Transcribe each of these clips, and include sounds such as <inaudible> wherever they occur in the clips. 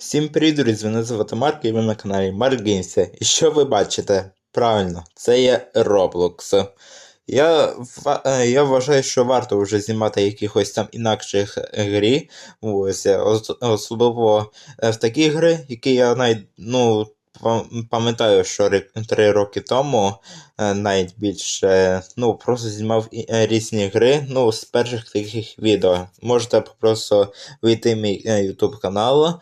Всім привіт, друзі! Мене звати Марк і ви на каналі Mark Games. І що ви бачите? Правильно, це є Roblox. Я, е, я вважаю, що варто вже знімати якихось там інакших грі. Ось, е, особливо е, в такі гри, які я навіть, ну, пам'ятаю, що ри- три роки тому е, навіть більше, ну, просто знімав е, різні гри, ну, з перших таких відео. Можете просто вийти в мій е, YouTube канал.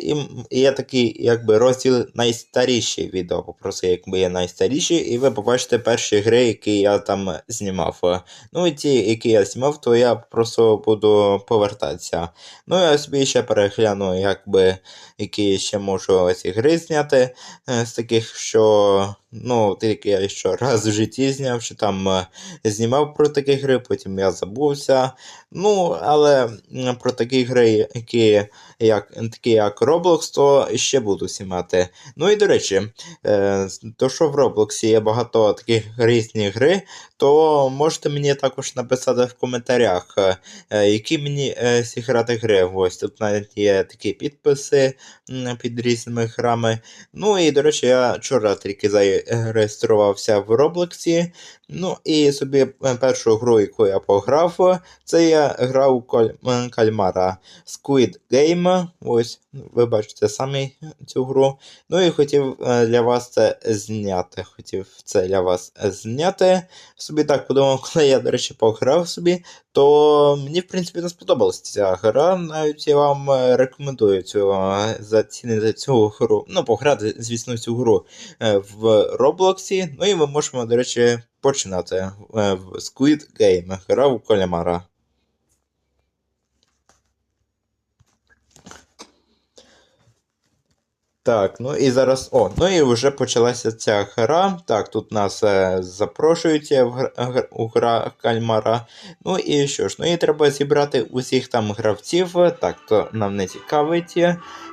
І є такий якби розділ найстаріші відео, просто якби є найстаріші, і ви побачите перші гри, які я там знімав. Ну і ті, які я знімав, то я просто буду повертатися. Ну я собі ще перегляну, якби які ще можу ці гри зняти з таких, що ну, тільки я ще раз в житті зняв, що там е, знімав про такі гри, потім я забувся. Ну, але про такі гри, які як, такі як Roblox, то ще буду знімати. Ну і до речі, е, то що в Roblox є багато таких різних гри, то можете мені також написати в коментарях, е, які мені зіграти гри. Ось тут навіть є такі підписи під різними грами. Ну і до речі, я вчора тільки зареєструвався в Роблоксі. Ну і собі е, першу гру, яку я пограв, це я грав Коль- кальмара Squid Game. Ось, ви бачите самі цю гру. Ну і хотів е, для вас це зняти. Хотів це для вас е, зняти. Собі так подумав, <laughs> коли я, до речі, пограв собі, то мені, в принципі, не сподобалася ця гра. Навіть я вам е, рекомендую цю, е, зацінити цю гру. Ну, пограти, звісно, цю гру е, в Роблоксі. Ну і ми можемо, до речі, починати е, в Squid Game. Гра у кальмара. Так, ну і зараз. О, ну і вже почалася ця гра. Так, тут нас е, запрошують в гр- гр- у гра кальмара. Ну і що ж, ну і треба зібрати усіх там гравців. Так, то нам не цікавить.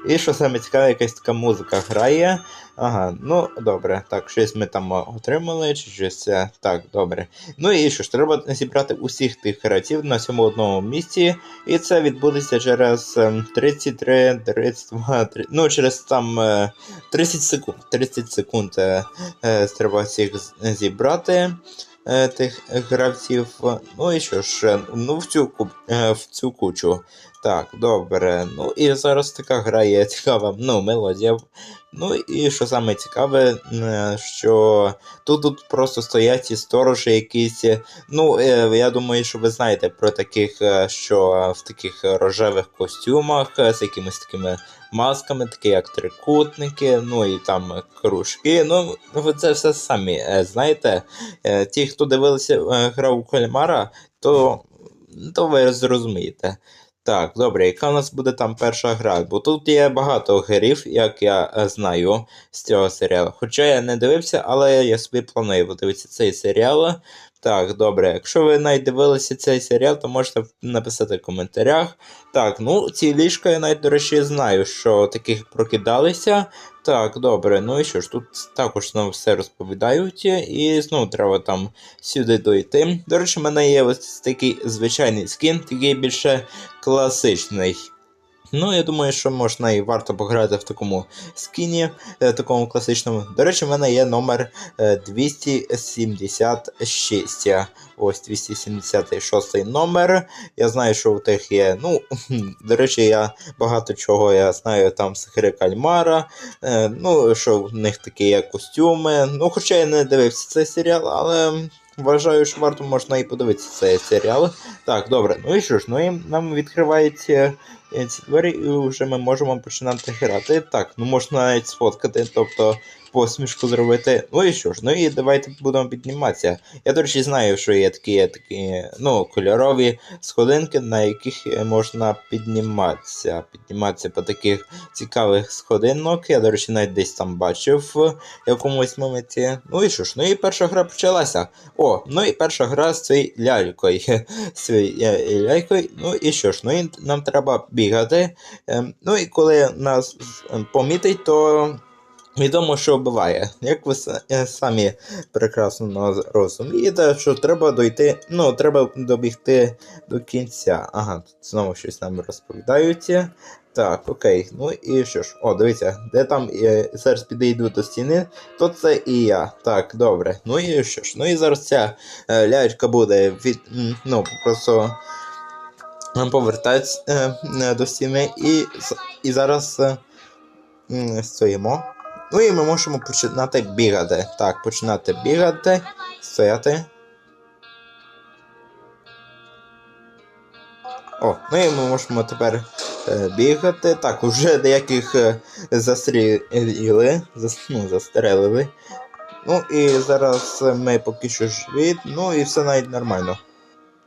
І що саме цікаве, якась така музика грає. Ага, ну добре, так, щось ми там е, отримали, чи щось. е, Так, добре. Ну і що ж, треба зібрати усіх тих гравців на цьому одному місці. І це відбудеться через ем, 33, 32, 3, ну через там е, 30 секунд. 30 секунд е, е, треба всіх зібрати. е, Тих гравців. Ну і що ж, е, ну в цю, е, в цю кучу. Так, добре. Ну і зараз така гра є <laughs> цікава, ну, мелодія. Ну і що саме цікаве, е, що тут, тут просто стоять і сторожі якісь. Ну, е, я думаю, що ви знаєте про таких, е, що в таких рожевих костюмах з якимись такими масками, такі як трикутники, ну і там кружки. Ну, ви це все самі знаєте. Ті, хто дивилися е, гра у кальмара, то, то ви зрозумієте. Так, добре, яка у нас буде там перша гра? Бо тут є багато герів, як я е, знаю з цього серіалу. Хоча я не дивився, але я собі планую подивитися цей серіал. Так, добре, якщо ви навіть дивилися цей серіал, то можете написати в коментарях. Так, ну ці ліжка я навіть, до речі, знаю, що таких прокидалися. Так, добре, ну і що ж, тут також знову все розповідають, і знову треба там сюди дойти. До речі, в мене є ось такий звичайний скін, такий більше класичний. Ну, я думаю, що можна і варто пограти в такому скіні, е, такому класичному. До речі, в мене є номер е, 276. Ось 276 номер. Я знаю, що у тих є. Ну, <laughs> до речі, я багато чого я знаю там з гри Кальмара. Е, ну, що в них такі є костюми. Ну, хоча я не дивився цей серіал, але. Вважаю, що варто можна і подивитися цей серіал. Так, добре, ну і що ж, ну і нам відкривають е, е, ці двері, і вже ми можемо починати грати. Так, ну можна навіть сфоткати, тобто посмішку зробити. Ну і що ж, ну і давайте будемо підніматися. Я, до речі, знаю, що є такі, такі ну, кольорові сходинки, на яких е, можна підніматися. Підніматися по таких цікавих сходинок. Я, до речі, навіть десь там бачив в якомусь моменті. Ну і що ж, ну і перша гра почалася. О, ну і перша гра з цією лялькою. <laughs> Е, лялькою. Ну і що ж, ну і нам треба бігати. Ем, Ну і коли нас е, помітить, то відомо, що буває. Як ви е, самі прекрасно розумієте, що треба дойти, ну, треба добігти до кінця. Ага, тут знову щось нам розповідають. Так, окей. Ну і що ж, о, дивіться, де там е, зараз підійду до стіни, то це і я. Так, добре. Ну і що ж, ну і зараз ця е, лялька буде від. Ну, просто повертатися е, е, до стіни і, і зараз е, стоїмо. Ну і ми можемо починати бігати. Так, починати бігати, стояти. О, ну і ми можемо тепер е, бігати. Так, вже деяких е, застріли, зас, ну, застрелили. Ну і зараз ми поки що живі, ну і все навіть нормально.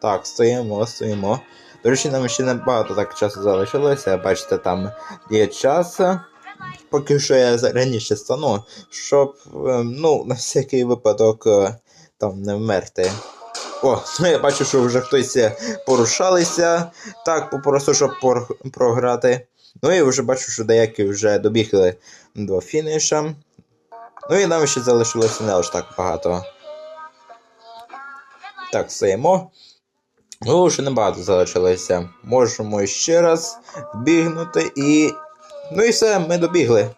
Так, стоїмо, стоїмо. До речі, нам ще не багато так часу залишилося. Бачите, там є час. Поки що я раніше стану, щоб, е, ну, на всякий випадок е, там не вмерти. О, ну я бачу, що вже хтось е, порушалися. Так, попросту, щоб програти. Ну і вже бачу, що деякі вже добігли до фініша. Ну і нам ще залишилося не аж так багато. Так, стоїмо. Ну, вже небагато залишилося. Можемо ще раз бігнути і. Ну і все, ми добігли.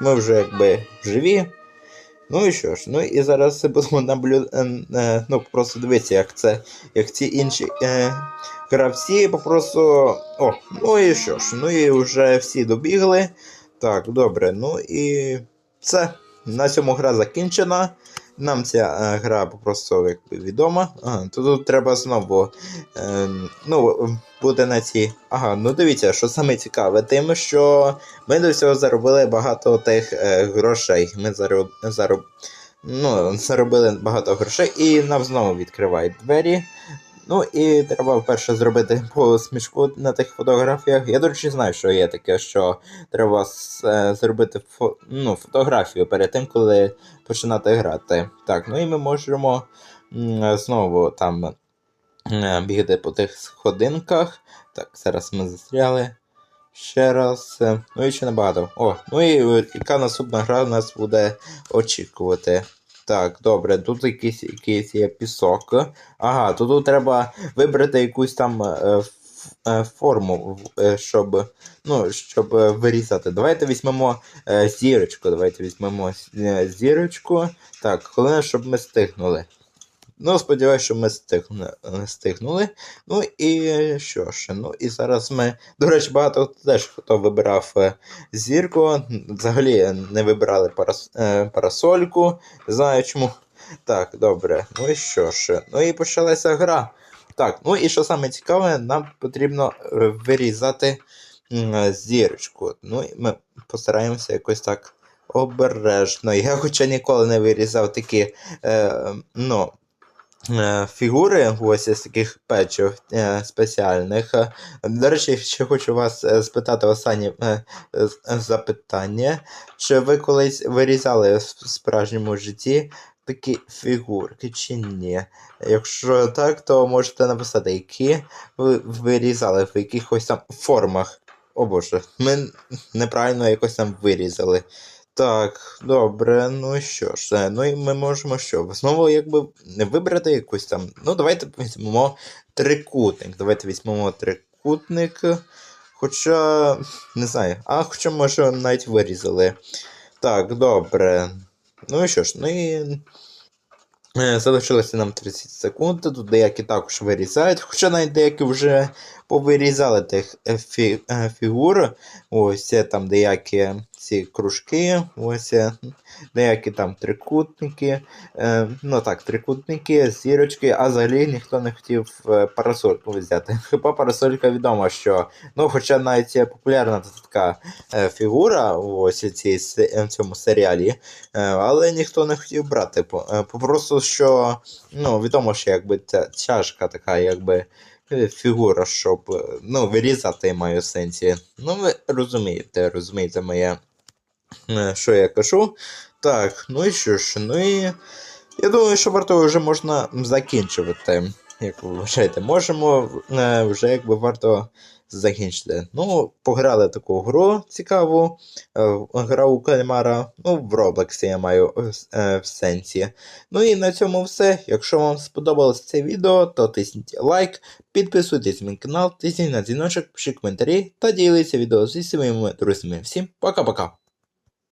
Ми вже якби живі. Ну і що ж, ну і зараз <laughs> будемо наблюдати. Ну, просто дивитися, як це, як ці інші е, гравці попросту. О, ну і що ж, ну і вже всі добігли. Так, добре, ну і все. На цьому гра закінчена. Нам ця е, гра просто якби відома. Ага, то тут треба знову. Е, ну, буде на цій. Ага, ну дивіться, що саме цікаве, тим, що ми до цього заробили багато тих е, грошей. Ми зароб, зароб, ну, заробили багато грошей і нам знову відкривають двері. Ну і треба вперше зробити посмішку на тих фотографіях. Я, до речі, знаю, що є таке, що треба е, зробити фо, ну, фотографію перед тим, коли починати грати. Так, ну і ми можемо знову там е, бігати по тих сходинках. Так, зараз ми застряли. Ще раз. е, Ну і ще небагато. О, ну і яка наступна гра нас буде очікувати. Так, добре, тут якийсь, якийсь є пісок. Ага, тут треба вибрати якусь там е, е, форму, е, щоб, ну, щоб е, вирізати. Давайте візьмемо е, зірочку. Давайте візьмемо зірочку. Так, хвилина, щоб ми стигнули. Ну, сподіваюся, що ми стигну, е, стигнули. Ну і що ж, ну і зараз ми. До речі, багато теж хто вибирав е, зірку. Взагалі не вибирали парас, е, парасольку. Знаю чому. Так, добре. Ну і що ж? Ну і почалася гра. Так, ну і що саме цікаве, нам потрібно е, вирізати е, зірочку. Ну і ми постараємося якось так обережно. Я хоча ніколи не вирізав такі, е, ну. Е, Фігури ось із таких печів е, спеціальних. Е, До речі, ще хочу вас спитати останнє запитання. Чи ви колись вирізали в справжньому житті такі фігурки чи ні? Якщо так, то можете написати, які ви вирізали в якихось там формах. О боже, ми неправильно якось там вирізали. Так, добре, ну що ж, е, ну і ми можемо що? Знову якби вибрати якусь там. Ну, давайте візьмемо трикутник. Давайте візьмемо трикутник. Хоча. не знаю. А хоча може навіть вирізали. Так, добре. Ну і що ж, ну і. е, Залишилося нам 30 секунд. Тут деякі також вирізають, хоча навіть деякі вже повирізали тих е, фі, фігур. Ось там деякі ці кружки, ось е, деякі там трикутники. Е, ну так, трикутники, зірочки, а взагалі ніхто не хотів е, парасольку взяти. <laughs> Хіба парасолька відома, що ну, хоча навіть популярна така фігура ось цій, в цьому серіалі, але ніхто не хотів брати. Попросту, що ну, відомо, що якби ця чашка така, якби. Фігура, щоб ну, вирізати маю сенсі. Ну, ви розумієте, розумієте моє, що я кажу. Так, ну і що ж, ну і я думаю, що варто вже можна закінчувати. Як ви вважаєте, можемо е, вже якби варто закінчити. Ну, пограли таку гру цікаву, е, гра у кальмара, ну, в Роблексі я маю е, в сенсі. Ну і на цьому все. Якщо вам сподобалось це відео, то тисніть лайк, підписуйтесь на мій канал, тисніть на дзвіночок, пишіть коментарі та діліться відео зі своїми друзями. Всім пока-пока!